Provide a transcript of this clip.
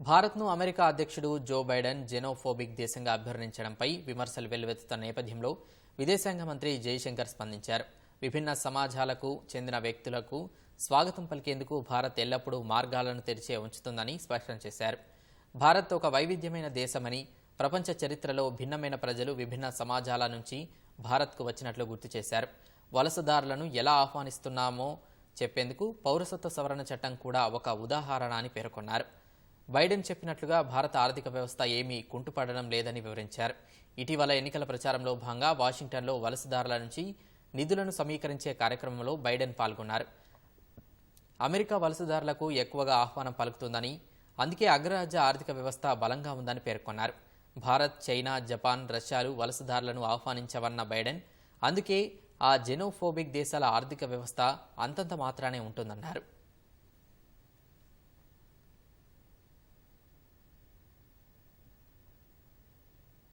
భారత్ను అమెరికా అధ్యక్షుడు Joe Biden xenophobic దేశంగా అభ్యర్థించడంపై విమర్శలు వెల్లువెత్తుతున్న నేపథ్యంలో విదేశాంగ మంత్రి జైశంకర్ స్పందించారు. విభిన్న సమాజాలకు చెందిన వ్యక్తులకు స్వాగతం పలికేందుకు భారత్ ఎల్లప్పుడూ మార్గాలను తెరిచే ఉంచుతుందని స్పష్టం చేశారు. భారత్ ఒక వైవిధ్యమైన దేశమని ప్రపంచ చరిత్రలో భిన్నమైన ప్రజలు విభిన్న సమాజాల నుంచి భారత్కు వచ్చినట్లు గుర్తు చేశారు. వలసదారులను ఎలా ఆహ్వానిస్తున్నామో చెప్పేందుకు పౌరసత్వ సవరణ చట్టం కూడా ఒక ఉదాహరణ అని పేర్కొన్నారు. బైడెన్ చెప్పినట్లుగా భారత ఆర్థిక వ్యవస్థ ఏమీ కుంటుపడడం లేదని వివరించారు. ఇటీవల ఎన్నికల ప్రచారంలో భాగంగా వాషింగ్టన్లో వలసదారుల నుంచి నిధులను సమీకరించే కార్యక్రమంలో బైడెన్ పాల్గొన్నారు. అమెరికా వలసదారులకు ఎక్కువగా ఆహ్వానం పలుకుతుందని అందుకే అగ్రరాజ్య ఆర్థిక వ్యవస్థ బలంగా ఉందని పేర్కొన్నారు. భారత్ చైనా జపాన్ రష్యాలు వలసదారులను ఆహ్వానించవన్న బైడెన్ అందుకే ఆ జెనోఫోబిక్ దేశాల ఆర్థిక వ్యవస్థ అంతంత మాత్రానే ఉంటుందన్నారు.